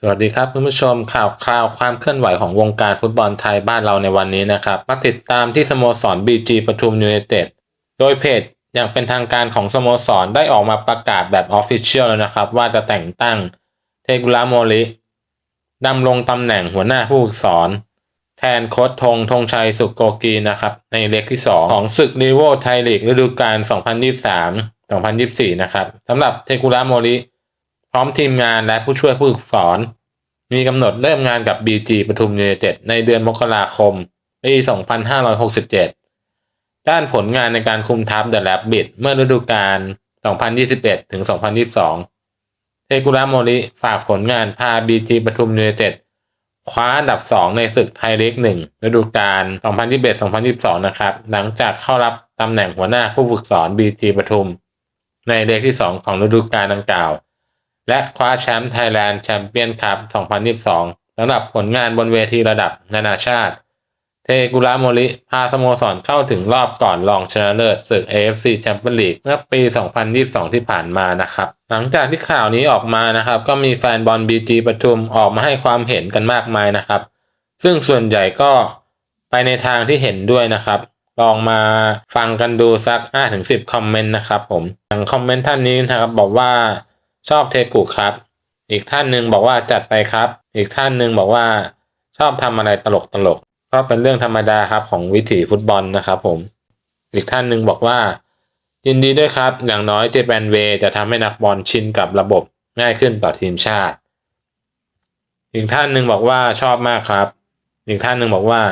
สวัสดีครับคุณผู้ชมข่าวคราวความเคลื่อนไหวของวงการฟุตบอลไทยบ้านเราในวันนี้นะครับมาติดตามที่สโมสร BG ปทุมยูไนเต็ดโดยเพจอย่างเป็นทางการของสโมสรได้ออกมาประกาศแบบออฟฟิเชียลแล้วนะครับ ว่าจะแต่งตั้งเทกุระโมริดำรงตำแหน่งหัวหน้าผู้ฝึกสอน แทนโค้ชธงธงชัยสุโกกีนะครับ ในเล็กที่ 2 ของศึกลีโวไทยลีกฤดูกาล2023-2024 นะครับสำหรับเทกุระโมริ ร้อมทีมงานและผู้ช่วยผู้ฝึกสอน มีกำหนดเริ่มงานกับ BG ปทุมยูไนเต็ดในเดือนมกราคมปี 2567 ด้านผลงานในการคุมทัพ The Rabbit เมื่อฤดูกาล 2021 ถึง 2022 เทกุระโมริฝากผลงานพา BG ปทุมยูไนเต็ดคว้าอันดับ 2 ในศึกไทยลีก1ฤดูกาล 2021-2022 นะครับ หลังจากเข้ารับตำแหน่งหัวหน้าผู้ฝึกสอน BG ปทุม ในเลกที่ 2 ของฤดูกาลดังกล่าว และคว้าแชมป์ไทยแลนด์แชมเปี้ยนคัพ 2022สำหรับผลงานบนเวทีระดับนานาชาติ เทกุระโมริพาสโมสรเข้าถึงรอบก่อนรองชนะเลิศศึก AFC แชมเปี้ยนลีกเมื่อปี 2022 ที่ผ่านมานะครับ หลังจากที่ข่าวนี้ออกมานะครับ ก็มีแฟนบอล BG ปทุมออกมาให้ความเห็นกันมากมายนะครับ ซึ่งส่วนใหญ่ก็ไปในทางที่เห็นด้วยนะครับลองมาฟังกันดูสัก 5-10 คอมเมนต์นะครับผมอย่างคอมเมนต์ท่านนี้นะครับบอกว่า ชอบเทกุครับ อีกท่านหนึ่งบอกว่าจัดไปครับ อีกท่านหนึ่งบอกว่าชอบทำอะไรตลกตลกก็เป็นเรื่องธรรมดาครับของวิถีฟุตบอลนะครับผม อีกท่านหนึ่งบอกว่า ยินดีด้วยครับ อย่างน้อยเจแปนเวจะทำให้นักบอลชินกับระบบง่ายขึ้นต่อทีมชาติ อีกท่านหนึ่งบอกว่าชอบมากครับ อีกท่านหนึ่งบอกว่า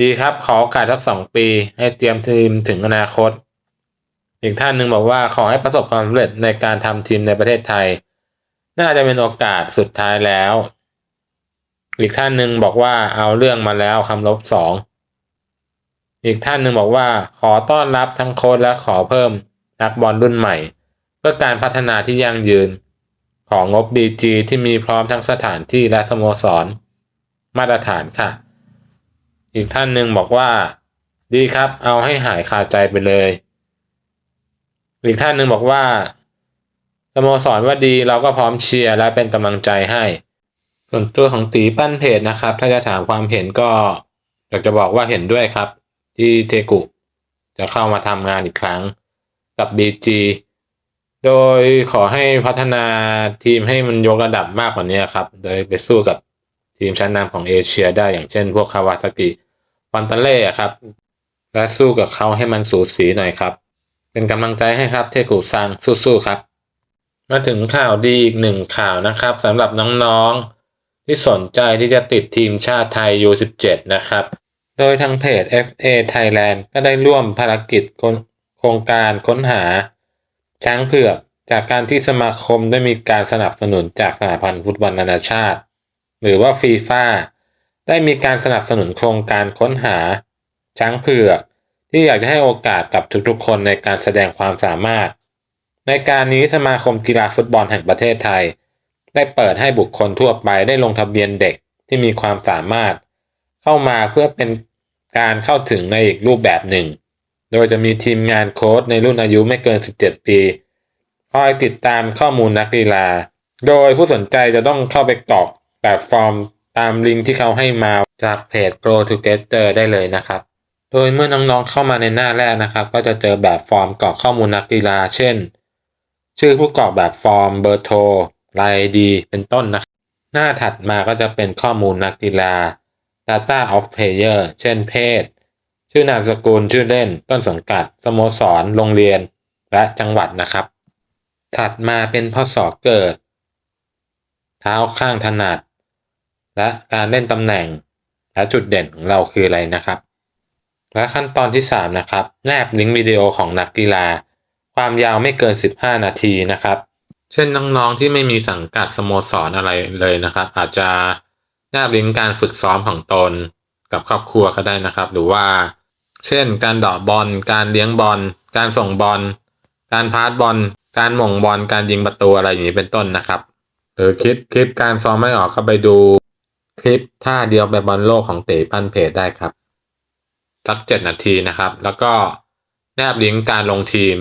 ดีครับขอโอกาสสักสองปี ให้เตรียมทีมถึงอนาคต อีกท่านหนึ่งบอกว่าขอให้ประสบความสำเร็จในการทำทีมในประเทศไทย น่าจะเป็นโอกาสสุดท้ายแล้ว อีกท่านหนึ่งบอกว่าเอาเรื่องมาแล้วคำลบสองอีกท่านหนึ่งบอกว่าขอต้อนรับทั้งโค้ชและขอเพิ่มนักบอลรุ่นใหม่ เพื่อการพัฒนาที่ยั่งยืน ของงบ BG ที่มีพร้อมทั้งสถานที่และสโมสร มาตรฐานค่ะ อีกท่านหนึ่งบอกว่า ดีครับเอาให้หายคาใจไปเลย อีกท่านหนึ่งบอกว่าสโมสรว่าดีเราก็พร้อมเชียร์และเป็นกำลังใจให้ ส่วนตัวของตีปั้นเพจนะครับ ถ้าจะถามความเห็นก็อยากจะบอกว่าเห็นด้วยครับ ที่เทกุจะเข้ามาทำงานอีกครั้งกับ BG โดยขอให้พัฒนาทีมให้มันยกระดับมากกว่านี้ครับ โดยไปสู้กับทีมชั้นนำของเอเชียได้อย่างเช่นพวกคาวาซากิวันตาเล่ครับ และสู้กับเขาให้มันสูสีหน่อยครับ เป็นกำลังใจให้ครับเทกุซังสู้ๆครับ มาถึงข่าวดีอีกหนึ่งข่าวนะครับสำหรับน้องๆ ที่สนใจที่จะติดทีมชาติไทย U17 นะครับ โดยทางเพจ FA Thailand ก็ได้ร่วมภารกิจโครงการค้นหา ช้างเผือกจากการที่สมาคมได้มีการสนับสนุนจากสหพันธ์ฟุตบอลนานาชาติ หรือว่าฟีฟ่าได้มีการสนับสนุนโครงการค้นหา ช้างเผือก ที่อยากจะให้โอกาสกับทุกๆ คนในการแสดงความสามารถ ในการนี้สมาคมกีฬาฟุตบอลแห่งประเทศไทย ได้เปิดให้บุคคลทั่วไปได้ลงทะเบียนเด็กที่มีความสามารถ เข้ามาเพื่อเป็นการเข้าถึงในอีกรูปแบบหนึ่ง โดยจะมีทีมงานโค้ชในรุ่นอายุไม่เกิน 17 ปี คอยติดตามข้อมูลนักกีฬา โดยผู้สนใจจะต้องเข้าไปกรอกแบบฟอร์มตามลิงก์ที่เขาให้มาจากเพจ Grow Together ได้เลยนะครับ โดยเมื่อน้องๆเข้ามาในหน้าแรกนะครับ ก็จะเจอแบบฟอร์มกรอกข้อมูลนักกีฬา เช่น ชื่อผู้กรอกแบบฟอร์มเบอร์โทรรายดีเป็นต้นนะครับหน้าถัดมาก็จะเป็นข้อมูลนักกีฬา Data of Player เช่นเพศ ชื่อนามสกุลชื่อเล่น ต้นสังกัด สโมสร โรงเรียน และจังหวัดนะครับ ถัดมาเป็นพศเกิด เท้าข้างถนัด และการเล่นตำแหน่ง และจุดเด่นของเราคืออะไรนะครับ และขั้นตอนที่ 3 นะครับ แนบลิงก์วิดีโอของนักกีฬา ความยาวไม่เกิน 15 นาทีนะครับ เช่นน้องๆที่ไม่มีสังกัดสโมสรออะไรเลยนะครับ อาจจะแนบลิงก์การฝึกซ้อมของตน กับครอบครัวก็ได้นะครับ หรือว่า เช่น การดาะบอล การเลี้ยงบอล การส่งบอล การพาสบอล การหม่งบอล การยิงประตูอะไรอย่างนี้เป็นต้นนะครับหรือคลิปคลิปการซ้อมไม่ออกก็ไปดูคลิปท่าเดียวแบบบอลโลกของเต๋ปั้นเพจได้ครับ สักเจ็ดนาทีนะครับ แล้วก็แนบลิงก์การลงทีม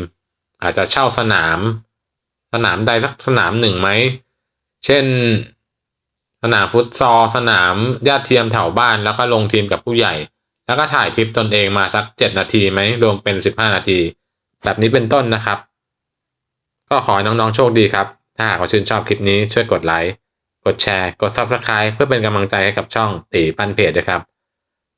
อาจจะเช่าสนาม สนามใดสักสนามหนึ่งไหม เช่น สนามฟุตซอลสนามญาติเทียมแถวบ้านแล้วก็ลงทีมกับผู้ใหญ่ แล้วก็ถ่ายคลิปตนเองมาสักเจ็ดนาทีไหมรวมเป็นสิบห้านาที แบบนี้เป็นต้นนะครับ ก็ขอให้น้องๆโชคดีครับ ถ้าหากว่าชื่นชอบคลิปนี้ช่วยกดไลค์กดแชร์ กด Subscribe เพื่อเป็นกำลังใจให้กับช่องตีปันเพจด้วยครับ